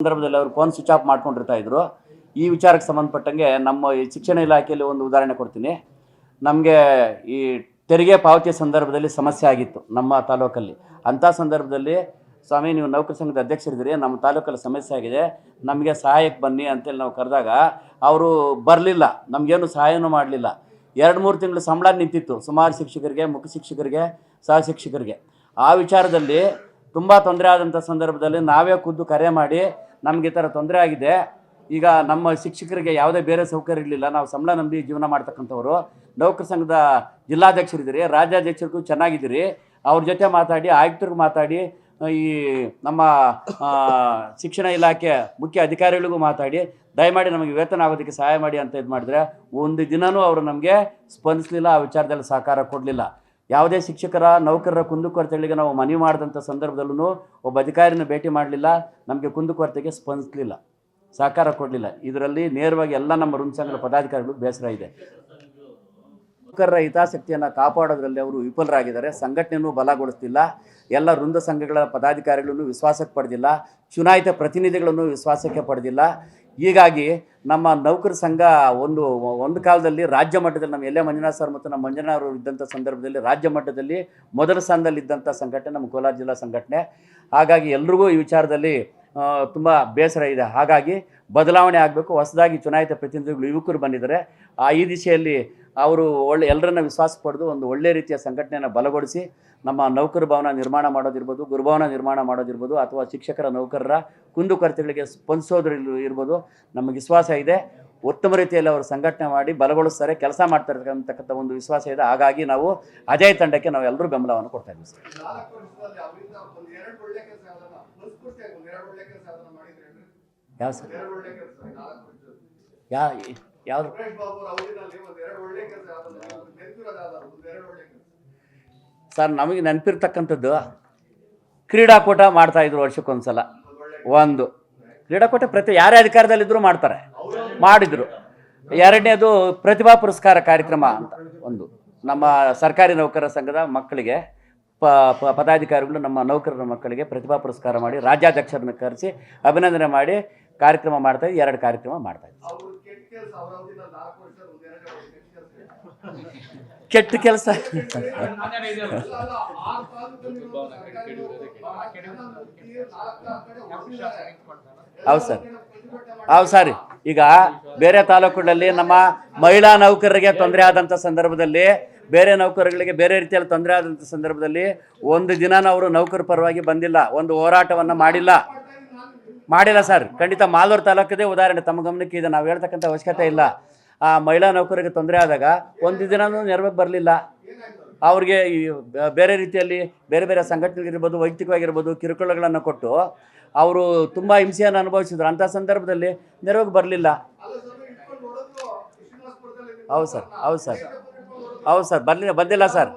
ಸಂದರ್ಭದಲ್ಲಿ ಅವರು phone switch off ಮಾಡ್ಕೊಂಡಿರ್ತಾ ಇದ್ರು. ಈ ವಿಚಾರಕ್ಕೆ ಸಂಬಂಧಪಟ್ಟಂಗೆ ನಮ್ಮ ಈ ಶಿಕ್ಷಣ ಇಲಾಖೆಯಲ್ಲಿ ಒಂದು ಉದಾಹರಣೆ ಕೊಡ್ತೀನಿ. ನಮಗೆ ಈ ತೆರಿಗೆ ಪಾವತಿಯ ಸಂದರ್ಭದಲ್ಲಿ ಸಮಸ್ಯೆ ಆಗಿತ್ತು ನಮ್ಮ ತಾಲೂಕಲ್ಲಿ. ಅಂಥ ಸಂದರ್ಭದಲ್ಲಿ, ಸ್ವಾಮಿ ನೀವು ನೌಕರ ಸಂಘದ ಅಧ್ಯಕ್ಷರಿದ್ದೀರಿ, ನಮ್ಮ ತಾಲೂಕಲ್ಲಿ ಸಮಸ್ಯೆ ಆಗಿದೆ, ನಮಗೆ ಸಹಾಯಕ್ಕೆ ಬನ್ನಿ ಅಂತೇಳಿ ನಾವು ಕರೆದಾಗ ಅವರು ಬರಲಿಲ್ಲ, ನಮಗೇನು ಸಹಾಯನೂ ಮಾಡಲಿಲ್ಲ. ಎರಡು ಮೂರು ತಿಂಗಳು ಸಂಬಳ ನಿಂತಿತ್ತು ಸುಮಾರು ಶಿಕ್ಷಕರಿಗೆ, ಮುಖ್ಯ ಶಿಕ್ಷಕರಿಗೆ, ಸಹ ಶಿಕ್ಷಕರಿಗೆ. ಆ ವಿಚಾರದಲ್ಲಿ ತುಂಬ ತೊಂದರೆ ಆದಂಥ ಸಂದರ್ಭದಲ್ಲಿ ನಾವೇ ಖುದ್ದು ಕರೆ ಮಾಡಿ ನಮ್ಗೆ ಈ ಥರ ತೊಂದರೆ ಆಗಿದೆ. ಈಗ ನಮ್ಮ ಶಿಕ್ಷಕರಿಗೆ ಯಾವುದೇ ಬೇರೆ ಸೌಕರ್ಯ ಇರಲಿಲ್ಲ. ನಾವು ಸಂಬಳ ನಂಬಿ ಜೀವನ ಮಾಡ್ತಕ್ಕಂಥವ್ರು. ನೌಕರ ಸಂಘದ ಜಿಲ್ಲಾಧ್ಯಕ್ಷರಿದ್ದೀರಿ, ರಾಜ್ಯಾಧ್ಯಕ್ಷರಿಗೂ ಚೆನ್ನಾಗಿದ್ದೀರಿ. ಅವ್ರ ಜೊತೆ ಮಾತಾಡಿ ಆಯುಕ್ತರಿಗೆ ಮಾತಾಡಿ, ಈ ನಮ್ಮ ಶಿಕ್ಷಣ ಇಲಾಖೆ ಮುಖ್ಯ ಅಧಿಕಾರಿಗಳಿಗೂ ಮಾತಾಡಿ, ದಯಮಾಡಿ ನಮಗೆ ವೇತನ ಆಗೋದಕ್ಕೆ ಸಹಾಯ ಮಾಡಿ ಅಂತ ಇದು ಮಾಡಿದ್ರೆ, ಒಂದು ದಿನವೂ ಅವರು ನಮಗೆ ಸ್ಪಂದಿಸಲಿಲ್ಲ, ಆ ವಿಚಾರದಲ್ಲಿ ಸಹಕಾರ ಕೊಡಲಿಲ್ಲ. ಯಾವುದೇ ಶಿಕ್ಷಕರ, ನೌಕರರ ಕುಂದುಕೊರತೆಗಳಿಗೆ ನಾವು ಮನವಿ ಮಾಡಿದಂಥ ಸಂದರ್ಭದಲ್ಲೂ ಒಬ್ಬ ಅಧಿಕಾರಿನ ಭೇಟಿ ಮಾಡಲಿಲ್ಲ, ನಮಗೆ ಕುಂದುಕೊರತೆಗೆ ಸ್ಪಂದಿಸಲಿಲ್ಲ, ಸಹಕಾರ ಕೊಡಲಿಲ್ಲ. ಇದರಲ್ಲಿ ನೇರವಾಗಿ ಎಲ್ಲ ನಮ್ಮ ವೃಂದ ಸಂಘದ ಪದಾಧಿಕಾರಿಗಳು ಬೇಸರ ಇದೆ. ನೌಕರರ ಹಿತಾಸಕ್ತಿಯನ್ನು ಕಾಪಾಡೋದ್ರಲ್ಲಿ ಅವರು ವಿಫಲರಾಗಿದ್ದಾರೆ, ಸಂಘಟನೆಯನ್ನು ಬಲಗೊಳಿಸ್ತಿಲ್ಲ ಎಲ್ಲ ವೃಂದ ಸಂಘಗಳ ಪದಾಧಿಕಾರಿಗಳನ್ನು ವಿಶ್ವಾಸಕ್ಕೆ ಪಡೆದಿಲ್ಲ, ಚುನಾಯಿತ ಪ್ರತಿನಿಧಿಗಳನ್ನು ವಿಶ್ವಾಸಕ್ಕೆ ಪಡೆದಿಲ್ಲ. ಹೀಗಾಗಿ ನಮ್ಮ ನೌಕರ ಸಂಘ ಒಂದು ಒಂದು ಕಾಲದಲ್ಲಿ ರಾಜ್ಯ ಮಟ್ಟದಲ್ಲಿ ನಮ್ಮ ಎಲ್ಲೆ ಮಂಜುನಾಥ್ ಸರ್ ಮತ್ತು ನಮ್ಮ ಮಂಜುನಾಥ್ ಅವರು ಇದ್ದಂಥ ಸಂದರ್ಭದಲ್ಲಿ ರಾಜ್ಯ ಮಟ್ಟದಲ್ಲಿ ಮೊದಲ ಸ್ಥಾನದಲ್ಲಿ ಇದ್ದಂಥ ಸಂಘಟನೆ ನಮ್ಮ ಕೋಲಾರ ಜಿಲ್ಲಾ ಸಂಘಟನೆ. ಹಾಗಾಗಿ ಎಲ್ರಿಗೂ ಈ ವಿಚಾರದಲ್ಲಿ ತುಂಬ ಬೇಸರ ಇದೆ. ಹಾಗಾಗಿ ಬದಲಾವಣೆ ಆಗಬೇಕು. ಹೊಸದಾಗಿ ಚುನಾಯಿತ ಪ್ರತಿನಿಧಿಗಳು ಯುವಕರು ಬಂದಿದ್ದಾರೆ. ಆ, ಈ ದಿಶೆಯಲ್ಲಿ ಅವರು ಒಳ್ಳೆ, ಎಲ್ಲರನ್ನ ವಿಶ್ವಾಸ ಪಡೆದು ಒಂದು ಒಳ್ಳೆ ರೀತಿಯ ಸಂಘಟನೆಯನ್ನು ಬಲಗೊಳಿಸಿ, ನಮ್ಮ ನೌಕರ ಭವನ ನಿರ್ಮಾಣ ಮಾಡೋದಿರ್ಬೋದು, ಗುರುಭವನ ನಿರ್ಮಾಣ ಮಾಡೋದಿರ್ಬೋದು, ಅಥವಾ ಶಿಕ್ಷಕರ, ನೌಕರರ ಕುಂದುಕೊರತೆಗಳಿಗೆ ಸ್ಪಂದಿಸೋದ್ರಲ್ಲಿ ಇರ್ಬೋದು, ನಮಗೆ ವಿಶ್ವಾಸ ಇದೆ. ಉತ್ತಮ ರೀತಿಯಲ್ಲಿ ಅವರು ಸಂಘಟನೆ ಮಾಡಿ ಬಲಗೊಳಿಸ್ತಾರೆ, ಕೆಲಸ ಮಾಡ್ತಾರೆ ಒಂದು ವಿಶ್ವಾಸ ಇದೆ. ಹಾಗಾಗಿ ನಾವು ಅಜಯ್ ತಂಡಕ್ಕೆ ನಾವು ಎಲ್ಲರೂ ಬೆಂಬಲವನ್ನು ಕೊಡ್ತಾ ಇದ್ದೀವಿ ಸರ್. ಯಾವ ಸರ್ ಎರಡು ಒಳ್ಳೆ ಕೆಲಸ ನಾಲ್ಕು ವರ್ಷದಲ್ಲಿ ಯಾ ಯಾವುದು ಸರ್ ನಮಗೆ ನೆನಪಿರ್ತಕ್ಕಂಥದ್ದು ಕ್ರೀಡಾಕೂಟ ಮಾಡ್ತಾ ಇದ್ರು ವರ್ಷಕ್ಕೊಂದ್ಸಲ. ಒಂದು. ಕ್ರೀಡಾಕೂಟ ಪ್ರತಿ ಯಾರೇ ಅಧಿಕಾರದಲ್ಲಿದ್ದರೂ ಮಾಡ್ತಾರೆ. ಮಾಡಿದ್ರು. ಎರಡನೇದು ಪ್ರತಿಭಾ ಪುರಸ್ಕಾರ ಕಾರ್ಯಕ್ರಮ ಅಂತ ಒಂದು. ನಮ್ಮ ಸರ್ಕಾರಿ ನೌಕರರ ಸಂಘದ ಮಕ್ಕಳಿಗೆ ಪ ಪ- ಪದಾಧಿಕಾರಿಗಳು ನಮ್ಮ ನೌಕರರ ಮಕ್ಕಳಿಗೆ ಪ್ರತಿಭಾ ಪುರಸ್ಕಾರ ಮಾಡಿ ರಾಜ್ಯಾಧ್ಯಕ್ಷರನ್ನ ಕರೆಸಿ ಅಭಿನಂದನೆ ಮಾಡಿ ಕಾರ್ಯಕ್ರಮ ಮಾಡ್ತಾ ಇದ್ದೀವಿ ಎರಡು ಕಾರ್ಯಕ್ರಮ ಮಾಡ್ತಾ ಇದ್ದೀವಿ ಕೆಟ್ಟ ಕೆಲಸ ಹೌದು ಸರ್. ಹೌದು ಸರ್. ಈಗ ಬೇರೆ ತಾಲೂಕುಗಳಲ್ಲಿ ನಮ್ಮ ಮಹಿಳಾ ನೌಕರರಿಗೆ ತೊಂದರೆ ಆದಂಥ ಸಂದರ್ಭದಲ್ಲಿ ಬೇರೆ ನೌಕರಗಳಿಗೆ ಬೇರೆ ರೀತಿಯಲ್ಲಿ ತೊಂದರೆ ಆದಂಥ ಸಂದರ್ಭದಲ್ಲಿ ಒಂದು ದಿನ ಅವರು ನೌಕರ ಪರವಾಗಿ ಬಂದಿಲ್ಲ ಒಂದು ಹೋರಾಟವನ್ನು ಮಾಡಿಲ್ಲ. ಮಾಡಿಲ್ಲ ಸರ್. ಖಂಡಿತ ಮಾಲೂರು ತಾಲೂಕದೇ. ಉದಾಹರಣೆ, ತಮ್ಮ ಗಮನಕ್ಕೆ ಇದೆ ನಾವು ಹೇಳ್ತಕ್ಕಂಥ ಅವಶ್ಯಕತೆ ಇಲ್ಲ. ಆ ಮಹಿಳಾ ನೌಕರರಿಗೆ ತೊಂದರೆ ಆದಾಗ ಒಂದು ದಿನವೂ ನೆರವಿಗೆ ಬರಲಿಲ್ಲ. ಅವ್ರಿಗೆ ಈ ಬೇರೆ ರೀತಿಯಲ್ಲಿ ಬೇರೆ ಬೇರೆ ಸಂಘಟನೆಗಳಿರ್ಬೋದು, ವೈಯಕ್ತಿಕವಾಗಿರ್ಬೋದು, ಕಿರುಕುಳಗಳನ್ನು ಕೊಟ್ಟು ಅವರು ತುಂಬ ಹಿಂಸೆಯನ್ನು ಅನುಭವಿಸಿದ್ರು. ಅಂಥ ಸಂದರ್ಭದಲ್ಲಿ ನೆರವಿಗೆ ಬರಲಿಲ್ಲ. ಹೌದು ಸರ್ ಹೌದು ಸರ್. ಹೌದು ಸರ್, ಬರಲಿಲ್ಲ, ಬಂದಿಲ್ಲ ಸರ್.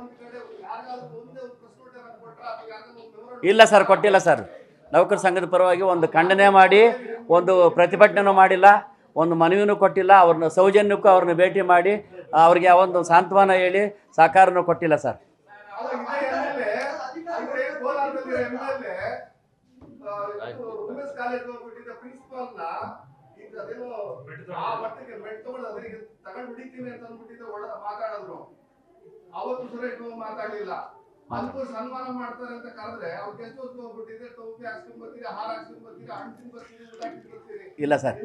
ಇಲ್ಲ ಸರ್, ಕೊಟ್ಟಿಲ್ಲ ಸರ್. ನೌಕರ ಸಂಘದ ಪರವಾಗಿ ಒಂದು ಖಂಡನೆ ಮಾಡಿ, ಒಂದು ಪ್ರತಿಭಟನೆನೂ ಮಾಡಿಲ್ಲ, ಒಂದು ಮನವಿನೂ ಕೊಟ್ಟಿಲ್ಲ, ಅವ್ರನ್ನ ಸೌಜನ್ಯಕ್ಕೂ ಅವ್ರನ್ನ ಭೇಟಿ ಮಾಡಿ, ಅವ್ರಿಗೆ ಒಂದು ಸಾಂತ್ವನ ಹೇಳಿ ಸಹಕಾರನೂ ಕೊಟ್ಟಿಲ್ಲ ಸರ್. ಅವತ್ತು ಸುರೇಶ್ ಮಾತಾಡ್ಲಿಲ್ಲ ಅದಕ್ಕೂ ಸನ್ಮಾನ ಮಾಡ್ತಾರೆ ಅಂತ ಕರೆದ್ರೆ ಅವ್ರು ಗೆಸ್ಟ್ ಹೌಸ್ ಹೋಗ್ಬಿಟ್ಟಿದ್ರೆ ಟೋಪಿ ಹಾಕ್ಸ್ಕೊಂಡ್ ಬರ್ತೀರಿ ಹಾರ ಹಾಕ್ಸ್ಕೊಂಡ್ ಬರ್ತೀರಿ ಹಣ್ಣು ತಿಂದ್ ಊಟ ತಿಂದ್ ಇಲ್ಲ ಸರ್.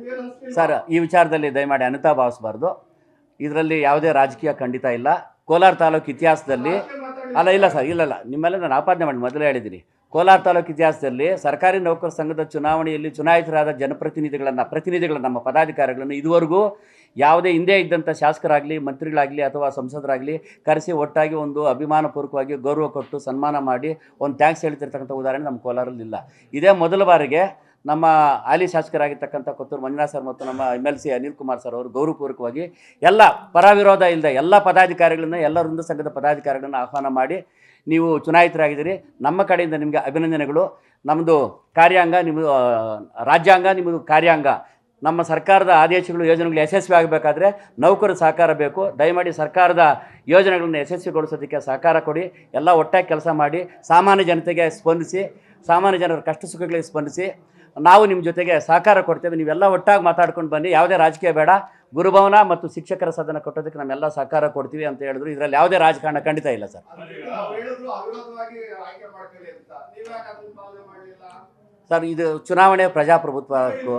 ಸರ್ ಈ ವಿಚಾರದಲ್ಲಿ ದಯಮಾಡಿ ಅನುತಾ ಭಾವಿಸಬಾರ್ದು ಇದರಲ್ಲಿ ಯಾವುದೇ ರಾಜಕೀಯ ಖಂಡಿತ ಇಲ್ಲ. ಕೋಲಾರ ತಾಲೂಕು ಇತಿಹಾಸದಲ್ಲಿ ಅಲ್ಲ ಇಲ್ಲ ಸರ್ ಇಲ್ಲ ಇಲ್ಲ. ನಿಮ್ಮೆಲ್ಲ ನಾನು ಆಪಾದನೆ ಮಾಡಿ ಮೊದಲೇ ಹೇಳಿದ್ದೀನಿ. ಕೋಲಾರ ತಾಲೂಕು ಇತಿಹಾಸದಲ್ಲಿ ಸರ್ಕಾರಿ ನೌಕರ ಸಂಘದ ಚುನಾವಣೆಯಲ್ಲಿ ಚುನಾಯಿತರಾದ ಜನಪ್ರತಿನಿಧಿಗಳನ್ನು, ಪ್ರತಿನಿಧಿಗಳನ್ನು, ನಮ್ಮ ಪದಾಧಿಕಾರಿಗಳನ್ನು ಇದುವರೆಗೂ ಯಾವುದೇ ಹಿಂದೆ ಇದ್ದಂಥ ಶಾಸಕರಾಗಲಿ, ಮಂತ್ರಿಗಳಾಗಲಿ ಅಥವಾ ಸಂಸದರಾಗಲಿ ಕರೆಸಿ ಒಟ್ಟಾಗಿ ಒಂದು ಅಭಿಮಾನಪೂರ್ವಕವಾಗಿ ಗೌರವ ಕೊಟ್ಟು ಸನ್ಮಾನ ಮಾಡಿ ಒಂದು ಥ್ಯಾಂಕ್ಸ್ ಹೇಳ್ತಿರ್ತಕ್ಕಂಥ ಉದಾಹರಣೆ ನಮ್ಮ ಕೋಲಾರಲ್ಲಿ ಇಲ್ಲ. ಇದೇ ಮೊದಲ ಬಾರಿಗೆ ನಮ್ಮ ಹಾಲಿ ಶಾಸಕರಾಗಿರ್ತಕ್ಕಂಥ ಕೊತ್ತೂರು ಮಂಜುನಾಥ್ ಸರ್ ಮತ್ತು ನಮ್ಮ M L C Anil Kumar sir ಅವರು ಗೌರವಪೂರ್ವಕವಾಗಿ ಎಲ್ಲ ಪರವಿರೋಧ ಇಲ್ಲದೆ ಎಲ್ಲ ಪದಾಧಿಕಾರಿಗಳನ್ನ, ಎಲ್ಲ ಸಂಘದ ಪದಾಧಿಕಾರಿಗಳನ್ನ ಆಹ್ವಾನ ಮಾಡಿ ನೀವು ಚುನಾಯಿತರಾಗಿದ್ದೀರಿ, ನಮ್ಮ ಕಡೆಯಿಂದ ನಿಮಗೆ ಅಭಿನಂದನೆಗಳು. ನಮ್ಮದು ಕಾರ್ಯಾಂಗ ನಿಮ್ಮದು ರಾಜ್ಯಾಂಗ ನಿಮ್ಮದು ಕಾರ್ಯಾಂಗ. ನಮ್ಮ ಸರ್ಕಾರದ ಆದೇಶಗಳು, ಯೋಜನೆಗಳು ಯಶಸ್ವಿ ಆಗಬೇಕಾದ್ರೆ ನೌಕರ ಸಹಕಾರ ಬೇಕು. ದಯಮಾಡಿ ಸರ್ಕಾರದ ಯೋಜನೆಗಳನ್ನು ಯಶಸ್ವಿಗೊಳಿಸೋದಕ್ಕೆ ಸಹಕಾರ ಕೊಡಿ. ಎಲ್ಲ ಒಟ್ಟಾಗಿ ಕೆಲಸ ಮಾಡಿ, ಸಾಮಾನ್ಯ ಜನತೆಗೆ ಸ್ಪಂದಿಸಿ, ಸಾಮಾನ್ಯ ಜನರ ಕಷ್ಟ ಸುಖಗಳಿಗೆ ಸ್ಪಂದಿಸಿ, ನಾವು ನಿಮ್ಮ ಜೊತೆಗೆ ಸಹಕಾರ ಕೊಡ್ತೇವೆ. ನೀವೆಲ್ಲ ಒಟ್ಟಾಗಿ ಮಾತಾಡ್ಕೊಂಡು ಬನ್ನಿ. ಯಾವುದೇ ರಾಜಕೀಯ ಬೇಡ. ಗುರುಭವನ ಮತ್ತು ಶಿಕ್ಷಕರ ಸದನ ಕೊಟ್ಟೋದಕ್ಕೆ ನಮ್ಮೆಲ್ಲ ಸಹಕಾರ ಕೊಡ್ತೀವಿ ಅಂತ ಹೇಳಿದ್ರು. ಇದರಲ್ಲಿ ಯಾವುದೇ ರಾಜಕಾರಣ ಖಂಡಿತ ಇಲ್ಲ ಸರ್. ಸರ್ ಇದು ಚುನಾವಣೆ ಪ್ರಜಾಪ್ರಭುತ್ವ ಹಕ್ಕು.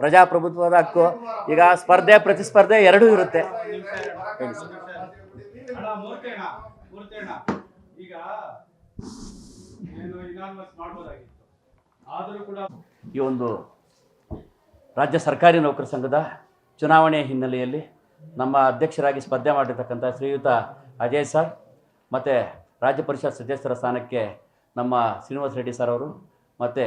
ಪ್ರಜಾಪ್ರಭುತ್ವದ ಹಕ್ಕು. ಈಗ ಸ್ಪರ್ಧೆ ಪ್ರತಿಸ್ಪರ್ಧೆ ಎರಡೂ ಇರುತ್ತೆ. ಈ ಒಂದು ರಾಜ್ಯ ಸರ್ಕಾರಿ ನೌಕರ ಸಂಘದ ಚುನಾವಣೆಯ ಹಿನ್ನೆಲೆಯಲ್ಲಿ ನಮ್ಮ ಅಧ್ಯಕ್ಷರಾಗಿ ಸ್ಪರ್ಧೆ ಮಾಡಿರ್ತಕ್ಕಂಥ ಶ್ರೀಯುತ ಅಜಯ್ ಸರ್ ಮತ್ತು ರಾಜ್ಯ ಪರಿಷತ್ ಸದಸ್ಯರ ಸ್ಥಾನಕ್ಕೆ ನಮ್ಮ ಶ್ರೀನಿವಾಸ ರೆಡ್ಡಿ ಸರ್ ಅವರು ಮತ್ತು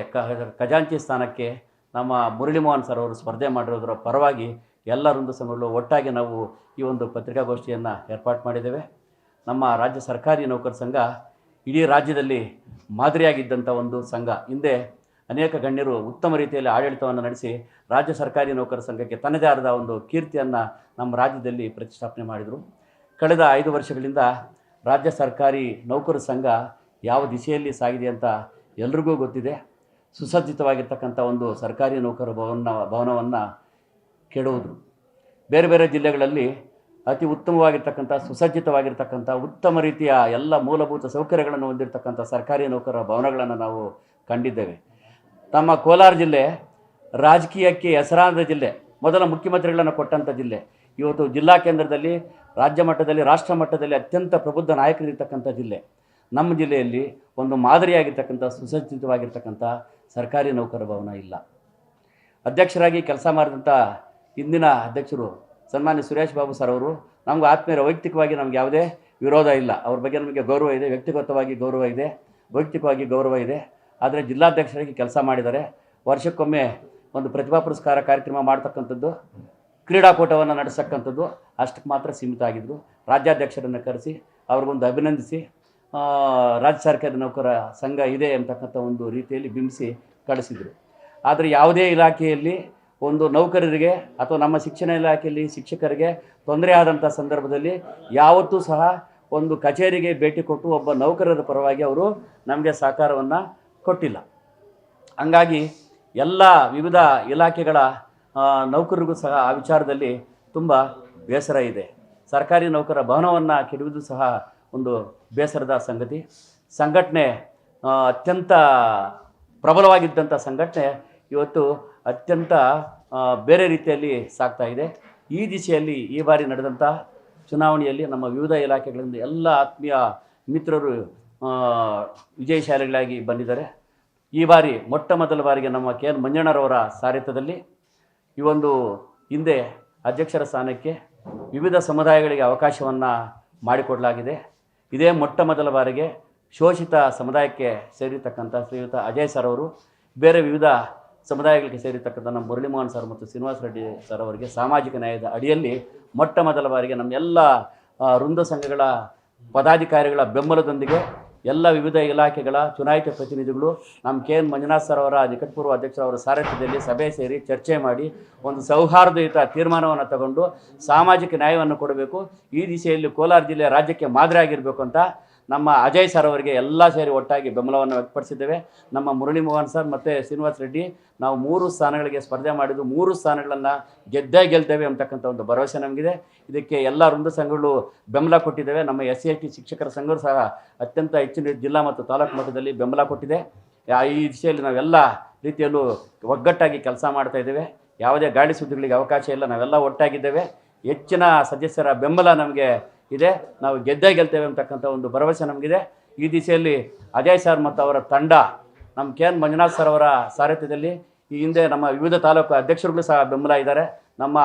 ಖಜಾಂಚಿ ಸ್ಥಾನಕ್ಕೆ ನಮ್ಮ ಮುರಳಿ ಮೋಹನ್ ಸರ್ ಅವರು ಸ್ಪರ್ಧೆ ಮಾಡಿರೋದರ ಪರವಾಗಿ ಎಲ್ಲ ವೃಂದ ಸಂಘಗಳು ಒಟ್ಟಾಗಿ ನಾವು ಈ ಒಂದು ಪತ್ರಿಕಾಗೋಷ್ಠಿಯನ್ನು ಏರ್ಪಾಡು ಮಾಡಿದ್ದೇವೆ. ನಮ್ಮ ರಾಜ್ಯ ಸರ್ಕಾರಿ ನೌಕರ ಸಂಘ ಇಡೀ ರಾಜ್ಯದಲ್ಲಿ ಮಾದರಿಯಾಗಿದ್ದಂಥ ಒಂದು ಸಂಘ. ಹಿಂದೆ ಅನೇಕ ಗಣ್ಯರು ಉತ್ತಮ ರೀತಿಯಲ್ಲಿ ಆಡಳಿತವನ್ನು ನಡೆಸಿ ರಾಜ್ಯ ಸರ್ಕಾರಿ ನೌಕರ ಸಂಘಕ್ಕೆ ತನ್ನದೇ ಆದ ಒಂದು ಕೀರ್ತಿಯನ್ನು ನಮ್ಮ ರಾಜ್ಯದಲ್ಲಿ ಪ್ರತಿಷ್ಠಾಪನೆ ಮಾಡಿದರು. ಕಳೆದ ಐದು ವರ್ಷಗಳಿಂದ ರಾಜ್ಯ ಸರ್ಕಾರಿ ನೌಕರ ಸಂಘ ಯಾವ ದಿಶೆಯಲ್ಲಿ ಸಾಗಿದೆ ಅಂತ ಎಲ್ರಿಗೂ ಗೊತ್ತಿದೆ. ಸುಸಜ್ಜಿತವಾಗಿರ್ತಕ್ಕಂಥ ಒಂದು ಸರ್ಕಾರಿ ನೌಕರ ಭವನ ಭವನವನ್ನು ಕೆಡುವುದು ಬೇರೆ ಬೇರೆ ಜಿಲ್ಲೆಗಳಲ್ಲಿ ಅತಿ ಉತ್ತಮವಾಗಿರ್ತಕ್ಕಂಥ, ಸುಸಜ್ಜಿತವಾಗಿರ್ತಕ್ಕಂಥ, ಉತ್ತಮ ರೀತಿಯ ಎಲ್ಲ ಮೂಲಭೂತ ಸೌಕರ್ಯಗಳನ್ನು ಹೊಂದಿರತಕ್ಕಂಥ ಸರ್ಕಾರಿ ನೌಕರ ಭವನಗಳನ್ನು ನಾವು ಕಂಡಿದ್ದೇವೆ. ನಮ್ಮ ಕೋಲಾರ ಜಿಲ್ಲೆ ರಾಜಕೀಯಕ್ಕೆ ಹೆಸರಾದ ಜಿಲ್ಲೆ, ಮೊದಲ ಮುಖ್ಯಮಂತ್ರಿಗಳನ್ನು ಕೊಟ್ಟಂಥ ಜಿಲ್ಲೆ. ಇವತ್ತು ಜಿಲ್ಲಾ ಕೇಂದ್ರದಲ್ಲಿ, ರಾಜ್ಯ ಮಟ್ಟದಲ್ಲಿ, ರಾಷ್ಟ್ರ ಮಟ್ಟದಲ್ಲಿ ಅತ್ಯಂತ ಪ್ರಬುದ್ಧ ನಾಯಕರಿರ್ತಕ್ಕಂಥ ಜಿಲ್ಲೆ. ನಮ್ಮ ಜಿಲ್ಲೆಯಲ್ಲಿ ಒಂದು ಮಾದರಿಯಾಗಿರ್ತಕ್ಕಂಥ, ಸುಸಜ್ಜಿತವಾಗಿರ್ತಕ್ಕಂಥ ಸರ್ಕಾರಿ ನೌಕರ ಭವನ ಇಲ್ಲ. ಅಧ್ಯಕ್ಷರಾಗಿ ಕೆಲಸ ಮಾಡಿದಂಥ ಹಿಂದಿನ ಅಧ್ಯಕ್ಷರು ಸನ್ಮಾನ್ಯ ಸುರೇಶ್ ಬಾಬು ಸರ್ ಅವರು, ನಮ್ಗೆ ಆತ್ಮೀಯರ ವೈಯಕ್ತಿಕವಾಗಿ ನಮ್ಗೆ ಯಾವುದೇ ವಿರೋಧ ಇಲ್ಲ. ಅವ್ರ ಬಗ್ಗೆ ನಮಗೆ ಗೌರವ ಇದೆ, ವ್ಯಕ್ತಿಗತವಾಗಿ ಗೌರವ ಇದೆ, ವೈಯಕ್ತಿಕವಾಗಿ ಗೌರವ ಇದೆ. ಆದರೆ ಜಿಲ್ಲಾಧ್ಯಕ್ಷರಾಗಿ ಕೆಲಸ ಮಾಡಿದ್ದಾರೆ. ವರ್ಷಕ್ಕೊಮ್ಮೆ ಒಂದು ಪ್ರತಿಭಾ ಪುರಸ್ಕಾರ ಕಾರ್ಯಕ್ರಮ ಮಾಡ್ತಕ್ಕಂಥದ್ದು, ಕ್ರೀಡಾಕೂಟವನ್ನು ನಡೆಸಕ್ಕಂಥದ್ದು ಅಷ್ಟಕ್ಕೆ ಮಾತ್ರ ಸೀಮಿತ ಆಗಿದ್ದರು ರಾಜ್ಯಾಧ್ಯಕ್ಷರನ್ನು ಕರೆಸಿ, ಅವ್ರಿಗೊಂದು ಅಭಿನಂದಿಸಿ ರಾಜ್ಯ ಸರ್ಕಾರಿ ನೌಕರ ಸಂಘ ಇದೆ ಅಂತಕ್ಕಂಥ ಒಂದು ರೀತಿಯಲ್ಲಿ ಬಿಂಬಿಸಿ ಕಳಿಸಿದರು. ಆದರೆ ಯಾವುದೇ ಇಲಾಖೆಯಲ್ಲಿ ಒಂದು ನೌಕರರಿಗೆ ಅಥವಾ ನಮ್ಮ ಶಿಕ್ಷಣ ಇಲಾಖೆಯಲ್ಲಿ ಶಿಕ್ಷಕರಿಗೆ ತೊಂದರೆ ಆದಂಥ ಸಂದರ್ಭದಲ್ಲಿ ಯಾವತ್ತೂ ಸಹ ಒಂದು ಕಚೇರಿಗೆ ಭೇಟಿ ಕೊಟ್ಟು ಒಬ್ಬ ನೌಕರರ ಪರವಾಗಿ ಅವರು ನಮಗೆ ಸಹಕಾರವನ್ನು ಕೊಟ್ಟಿಲ್ಲ. ಹಂಗಾಗಿ ಎಲ್ಲ ವಿವಿಧ ಇಲಾಖೆಗಳ ನೌಕರರಿಗೂ ಸಹ ಆ ವಿಚಾರದಲ್ಲಿ ತುಂಬ ಬೇಸರ ಇದೆ. ಸರ್ಕಾರಿ ನೌಕರ ಭವನವನ್ನು ಕೆಡುವುದು ಸಹ ಒಂದು ಬೇಸರದ ಸಂಗತಿ. ಸಂಘಟನೆ ಅತ್ಯಂತ ಪ್ರಬಲವಾಗಿದ್ದಂಥ ಸಂಘಟನೆ ಇವತ್ತು ಅತ್ಯಂತ ಬೇರೆ ರೀತಿಯಲ್ಲಿ ಸಾಗ್ತಾ ಇದೆ. ಈ ದಿಶೆಯಲ್ಲಿ ಈ ಬಾರಿ ನಡೆದಂಥ ಚುನಾವಣೆಯಲ್ಲಿ ನಮ್ಮ ವಿವಿಧ ಇಲಾಖೆಗಳಿಂದ ಎಲ್ಲ ಆತ್ಮೀಯ ಮಿತ್ರರು ವಿಜಯಶಾಲಿಗಳಾಗಿ ಬಂದಿದ್ದಾರೆ. ಈ ಬಾರಿ ಮೊಟ್ಟ ಮೊದಲ ಬಾರಿಗೆ ನಮ್ಮ ಕೆ ಎನ್ ಮಂಜಣ್ಣರವರ ಸಾರಥ್ಯದಲ್ಲಿ ಈ ಒಂದು ಹಿಂದೆ ಅಧ್ಯಕ್ಷರ ಸ್ಥಾನಕ್ಕೆ ವಿವಿಧ ಸಮುದಾಯಗಳಿಗೆ ಅವಕಾಶವನ್ನು ಮಾಡಿಕೊಡಲಾಗಿದೆ. ಇದೇ ಮೊಟ್ಟ ಮೊದಲ ಬಾರಿಗೆ ಶೋಷಿತ ಸಮುದಾಯಕ್ಕೆ ಸೇರಿರ್ತಕ್ಕಂಥ ಶ್ರೀಯುತ ಅಜಯ್ ಸರ್ ಅವರು ಬೇರೆ ವಿವಿಧ ಸಮುದಾಯಗಳಿಗೆ ಸೇರಿರ್ತಕ್ಕಂಥ ನಮ್ಮ ಮುರಳಿಮೋಹನ್ ಸರ್ ಮತ್ತು ಶ್ರೀನಿವಾಸ ರೆಡ್ಡಿ ಸರ್ ಅವರಿಗೆ ಸಾಮಾಜಿಕ ನ್ಯಾಯದ ಅಡಿಯಲ್ಲಿ ಮೊಟ್ಟ ಮೊದಲ ಬಾರಿಗೆ ನಮ್ಮ ಎಲ್ಲ ಆ, ವೃಂದ ಸಂಘಗಳ ಪದಾಧಿಕಾರಿಗಳ ಬೆಂಬಲದೊಂದಿಗೆ ಎಲ್ಲ ವಿವಿಧ ಇಲಾಖೆಗಳ ಚುನಾಯಿತ ಪ್ರತಿನಿಧಿಗಳು ನಮ್ಮ ಕೆ ಎನ್ ಮಂಜುನಾಥ್ ಸರ್ ಅವರ ನಿಕಟಪೂರ್ವ ಅಧ್ಯಕ್ಷರವರ ಸಾರಥ್ಯದಲ್ಲಿ ಸಭೆ ಸೇರಿ ಚರ್ಚೆ ಮಾಡಿ, ಒಂದು ಸೌಹಾರ್ದಯುತ ತೀರ್ಮಾನವನ್ನು ತಗೊಂಡು, ಸಾಮಾಜಿಕ ನ್ಯಾಯವನ್ನು ಕೊಡಬೇಕು, ಈ ದಿಶೆಯಲ್ಲಿ ಕೋಲಾರ ಜಿಲ್ಲೆ ರಾಜ್ಯಕ್ಕೆ ಮಾದರಿ ಆಗಿರಬೇಕು ಅಂತ ನಮ್ಮ ಅಜಯ್ ಸರ್ ಅವರಿಗೆ ಎಲ್ಲ ಸೇರಿ ಒಟ್ಟಾಗಿ ಬೆಂಬಲವನ್ನು ವ್ಯಕ್ತಪಡಿಸಿದ್ದೇವೆ. ನಮ್ಮ ಮುರಳಿ ಮೋಹನ್ ಸರ್ ಮತ್ತು ಶ್ರೀನಿವಾಸ್ ರೆಡ್ಡಿ, ನಾವು ಮೂರು ಸ್ಥಾನಗಳಿಗೆ ಸ್ಪರ್ಧೆ ಮಾಡಿದ್ದು ಮೂರು ಸ್ಥಾನಗಳನ್ನು ಗೆದ್ದೇ ಗೆಲ್ತೇವೆ ಅಂತಕ್ಕಂಥ ಒಂದು ಭರವಸೆ ನಮಗಿದೆ. ಇದಕ್ಕೆ ಎಲ್ಲ ವೃಂದ ಸಂಘಗಳು ಬೆಂಬಲ ಕೊಟ್ಟಿದ್ದೇವೆ. ನಮ್ಮ ಎಸ್ ಸಿ ಟಿ ಶಿಕ್ಷಕರ ಸಂಘರು ಸಹ ಅತ್ಯಂತ ಹೆಚ್ಚಿನ ಜಿಲ್ಲಾ ಮತ್ತು ತಾಲೂಕು ಮಟ್ಟದಲ್ಲಿ ಬೆಂಬಲ ಕೊಟ್ಟಿದೆ. ಈ ದಿಶೆಯಲ್ಲಿ ನಾವೆಲ್ಲ ರೀತಿಯಲ್ಲೂ ಒಗ್ಗಟ್ಟಾಗಿ ಕೆಲಸ ಮಾಡ್ತಾ ಇದ್ದೇವೆ. ಯಾವುದೇ ಗಾಳಿ ಸುದ್ದಿಗಳಿಗೆ ಅವಕಾಶ ಇಲ್ಲ. ನಾವೆಲ್ಲ ಒಟ್ಟಾಗಿದ್ದೇವೆ. ಹೆಚ್ಚಿನ ಸದಸ್ಯರ ಬೆಂಬಲ ನಮಗೆ ಇದೆ. ನಾವು ಗೆದ್ದೇ ಗೆಲ್ತೇವೆ ಅಂತಕ್ಕಂಥ ಒಂದು ಭರವಸೆ ನಮಗಿದೆ. ಈ ದಿಸೆಯಲ್ಲಿ ಅಜಯ್ ಸರ್ ಮತ್ತು ಅವರ ತಂಡ ನಮ್ಮ ಕೆ ಎನ್ ಮಂಜುನಾಥ್ ಸರ್ ಅವರ ಸಾರಥ್ಯದಲ್ಲಿ ಈ ಹಿಂದೆ ನಮ್ಮ ವಿವಿಧ ತಾಲೂಕು ಅಧ್ಯಕ್ಷರುಗಳು ಸಹ ಬೆಂಬಲ ಇದ್ದಾರೆ. ನಮ್ಮ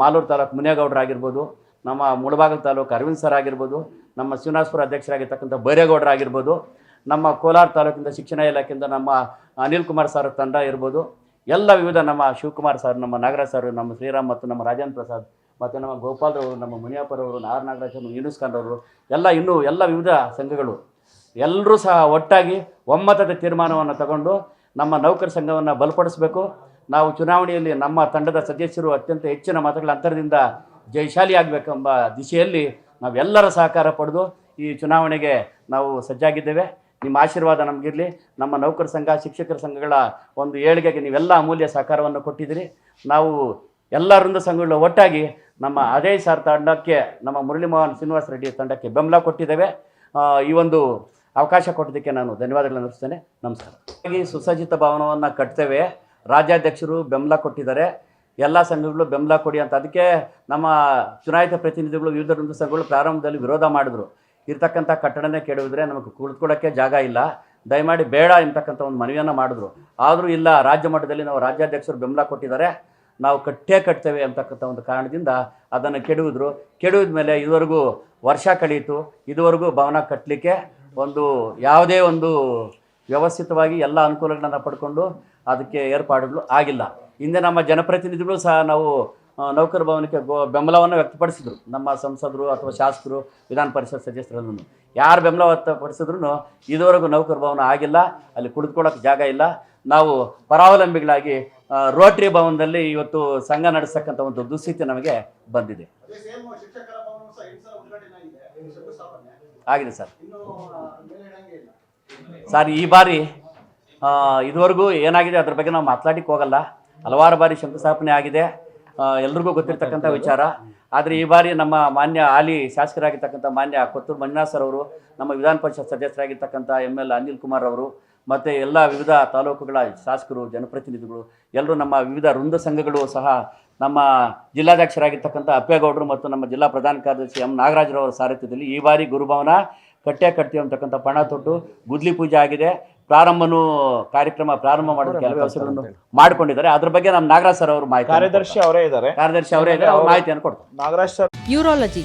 ಮಾಲೂರು ತಾಲೂಕು ಮುನಿಯಗೌಡರಾಗಿರ್ಬೋದು ನಮ್ಮ ಮುಳಬಾಗಲ್ ತಾಲೂಕು ಅರವಿಂದ್ ಸರ್ ಆಗಿರ್ಬೋದು, ನಮ್ಮ ಶ್ರೀನಿವಾಸಪುರ ಅಧ್ಯಕ್ಷರಾಗಿರ್ತಕ್ಕಂಥ ಬೈರೇಗೌಡರಾಗಿರ್ಬೋದು ನಮ್ಮ ಕೋಲಾರ ತಾಲೂಕಿಂದ ಶಿಕ್ಷಣ ಇಲಾಖೆಯಿಂದ ನಮ್ಮ ಅನಿಲ್ ಕುಮಾರ್ ಸರ್ ತಂಡ ಇರ್ಬೋದು. ಎಲ್ಲ ವಿವಿಧ ನಮ್ಮ ಶಿವಕುಮಾರ್ ಸರ್, ನಮ್ಮ ನಾಗರಾಜ್ ಸರ್, ನಮ್ಮ ಶ್ರೀರಾಮ್ ಮತ್ತು ನಮ್ಮ ರಾಜೇಂದ್ರ ಪ್ರಸಾದ್ ಮತ್ತು ನಮ್ಮ ಗೋಪಾಲ್ರವರು, ನಮ್ಮ ಮುನಿಯಪ್ಪರವರು, ನಾರ ನಾಗರಾಜ್ ನಮ್ಮ ಯೂನುಸ್ ಎಲ್ಲ ಇನ್ನೂ ಎಲ್ಲ ವಿವಿಧ ಸಂಘಗಳು ಎಲ್ಲರೂ ಸಹ ಒಟ್ಟಾಗಿ ಒಮ್ಮತದ ತೀರ್ಮಾನವನ್ನು ತಗೊಂಡು ನಮ್ಮ ನೌಕರ ಸಂಘವನ್ನು ಬಲಪಡಿಸಬೇಕು. ನಾವು ಚುನಾವಣೆಯಲ್ಲಿ ನಮ್ಮ ತಂಡದ ಸದಸ್ಯರು ಅತ್ಯಂತ ಹೆಚ್ಚಿನ ಮತಗಳ ಅಂತರದಿಂದ ಜಯಶಾಲಿಯಾಗಬೇಕೆಂಬ ದಿಶೆಯಲ್ಲಿ ನಾವೆಲ್ಲರ ಸಹಕಾರ ಪಡೆದು ಈ ಚುನಾವಣೆಗೆ ನಾವು ಸಜ್ಜಾಗಿದ್ದೇವೆ. ನಿಮ್ಮ ಆಶೀರ್ವಾದ ನಮಗಿರಲಿ. ನಮ್ಮ ನೌಕರ ಸಂಘ, ಶಿಕ್ಷಕರ ಸಂಘಗಳ ಒಂದು ಏಳಿಗೆಗೆ ನೀವೆಲ್ಲ ಅಮೂಲ್ಯ ಸಹಕಾರವನ್ನು ಕೊಟ್ಟಿದ್ದೀರಿ. ನಾವು ಎಲ್ಲ ವೃಂದ ಸಂಘಗಳು ಒಟ್ಟಾಗಿ ನಮ್ಮ ಅಜಯ್ ಸರ್ ತಂಡಕ್ಕೆ, ನಮ್ಮ ಮುರಳಿ ಮೋಹನ್ ಶ್ರೀನಿವಾಸ ರೆಡ್ಡಿ ತಂಡಕ್ಕೆ ಬೆಂಬಲ ಕೊಟ್ಟಿದ್ದೇವೆ. ಈ ಒಂದು ಅವಕಾಶ ಕೊಟ್ಟಿದ್ದಕ್ಕೆ ನಾನು ಧನ್ಯವಾದಗಳನ್ನು ಅರ್ಪಿಸ್ತೇನೆ. ನಮಸ್ಕಾರ. ಹಾಗಾಗಿ ಸುಸಜ್ಜಿತ ಭವನವನ್ನು ಕಟ್ತೇವೆ. ರಾಜ್ಯಾಧ್ಯಕ್ಷರು ಬೆಂಬಲ ಕೊಟ್ಟಿದ್ದಾರೆ. ಎಲ್ಲ ಸಂಘಗಳು ಬೆಂಬಲ ಕೊಡಿ ಅಂತ. ಅದಕ್ಕೆ ನಮ್ಮ ಚುನಾಯಿತ ಪ್ರತಿನಿಧಿಗಳು, ವಿವಿಧ ಸಂಘಗಳು ಪ್ರಾರಂಭದಲ್ಲಿ ವಿರೋಧ ಮಾಡಿದ್ರು. ಇರ್ತಕ್ಕಂಥ ಕಟ್ಟಡನೇ ಕೆಡವಿದ್ರೆ ನಮಗೆ ಕುಳಿತುಕೊಳ್ಳೋಕ್ಕೆ ಜಾಗ ಇಲ್ಲ. ದಯಮಾಡಿ ಬೇಡ ಎಂತಕ್ಕಂಥ ಒಂದು ಮನವಿಯನ್ನು ಮಾಡಿದ್ರು. ಆದರೂ ಇಲ್ಲ, ರಾಜ್ಯ ಮಟ್ಟದಲ್ಲಿ ನಾವು ರಾಜ್ಯಾಧ್ಯಕ್ಷರು ಬೆಂಬಲ ಕೊಟ್ಟಿದ್ದಾರೆ. ನಾವು ಕಟ್ಟೇ ಕಟ್ತೇವೆ ಅಂತಕ್ಕಂಥ ಒಂದು ಕಾರಣದಿಂದ ಅದನ್ನು ಕೆಡುವಿದ್ರು. ಕೆಡುವುದ ಮೇಲೆ ಇದುವರೆಗೂ ವರ್ಷ ಕಳೀತು. ಇದುವರೆಗೂ ಭವನ ಕಟ್ಟಲಿಕ್ಕೆ ಒಂದು ಯಾವುದೇ ಒಂದು ವ್ಯವಸ್ಥಿತವಾಗಿ ಎಲ್ಲ ಅನುಕೂಲಗಳನ್ನು ಪಡ್ಕೊಂಡು ಅದಕ್ಕೆ ಏರ್ಪಾಡುಗಳು ಆಗಿಲ್ಲ. ಹಿಂದೆ ನಮ್ಮ ಜನಪ್ರತಿನಿಧಿಗಳು ಸಹ ನಾವು ನೌಕರ ಭವನಕ್ಕೆ ಗೋ, ಬೆಂಬಲವನ್ನು ವ್ಯಕ್ತಪಡಿಸಿದ್ರು. ನಮ್ಮ ಸಂಸದರು ಅಥವಾ ಶಾಸಕರು, ವಿಧಾನ ಪರಿಷತ್ ಸದಸ್ಯರಲ್ಲೂ ಯಾರು ಬೆಂಬಲ ವ್ಯಕ್ತಪಡಿಸಿದ್ರು ಇದುವರೆಗೂ ನೌಕರ ಭವನ ಆಗಿಲ್ಲ. ಅಲ್ಲಿ ಕುಳಿತುಕೊಳ್ಳೋಕೆ ಜಾಗ ಇಲ್ಲ. ನಾವು ಪರಾವಲಂಬಿಗಳಾಗಿ ರೋಟ್ರಿ ಭವನದಲ್ಲಿ ಇವತ್ತು ಸಂಘ ನಡೆಸ್ತಕ್ಕಂಥ ಒಂದು ದುಸ್ಥಿತಿ ನಮಗೆ ಬಂದಿದೆ. ಆಗಿದೆ. ಸರ್. ಸರ್ ಈ ಬಾರಿ ಇದುವರೆಗೂ ಏನಾಗಿದೆ ಅದ್ರ ಬಗ್ಗೆ ನಾವು ಮಾತಾಡಿಕ್ ಹೋಗಲ್ಲ. ಹಲವಾರು ಬಾರಿ ಶಂಕುಸ್ಥಾಪನೆ ಆಗಿದೆ. ಎಲ್ರಿಗೂ ಗೊತ್ತಿರ್ತಕ್ಕಂಥ ವಿಚಾರ. ಆದರೆ ಈ ಬಾರಿ ನಮ್ಮ ಮಾನ್ಯ ಹಾಲಿ ಶಾಸಕರಾಗಿರ್ತಕ್ಕಂಥ ಮಾನ್ಯ ಕೊತ್ತೂರು ಮಂಜುನಾಥ್ ಸರ್ ಅವರು ನಮ್ಮ ವಿಧಾನ ಪರಿಷತ್ ಸದಸ್ಯರಾಗಿರ್ತಕ್ಕಂಥ ಎಂ ಎಲ್ ಅನಿಲ್ ಕುಮಾರ್ ಅವರು ಮತ್ತು ಎಲ್ಲ ವಿವಿಧ ತಾಲೂಕುಗಳ ಶಾಸಕರು ಜನಪ್ರತಿನಿಧಿಗಳು ಎಲ್ಲರೂ ನಮ್ಮ ವಿವಿಧ ವೃಂದ ಸಂಘಗಳು ಸಹ ನಮ್ಮ ಜಿಲ್ಲಾಧ್ಯಕ್ಷರಾಗಿರ್ತಕ್ಕಂಥ ಅಪ್ಪೇಗೌಡರು ಮತ್ತು ನಮ್ಮ ಜಿಲ್ಲಾ ಪ್ರಧಾನ ಕಾರ್ಯದರ್ಶಿ ಎಂ ನಾಗರಾಜರವರ ಸಾರಥ್ಯದಲ್ಲಿ ಈ ಬಾರಿ ಗುರುಭವನ ಕಟ್ಟೆ ಕಟ್ಟಿ ಅಂತಕ್ಕಂಥ ಪಣ ತೊಟ್ಟು ಗುದ್ಲಿ ಪೂಜೆ ಆಗಿದೆ. ಪ್ರಾರಂಭನೂ ಕಾರ್ಯಕ್ರಮ ಪ್ರಾರಂಭ ಮಾಡೋದು ಕೆಲವು ವ್ಯವಸ್ಥೆಗಳನ್ನು ಮಾಡಿಕೊಂಡಿದ್ದಾರೆ. ಅದ್ರ ಬಗ್ಗೆ ನಮ್ಮ ನಾಗರಾಜ್ ಸರ್ ಅವರು ಮಾಹಿತಿ ಕಾರ್ಯದರ್ಶಿ ಅವರೇ ಇದ್ದಾರೆ. ಕಾರ್ಯದರ್ಶಿ ಅವರೇ ಇದ್ದಾರೆ. ಅವ್ರು ಮಾಹಿತಿಯನ್ನು ಕೊಡ್ತಾರೆ. Nagaraj sir urology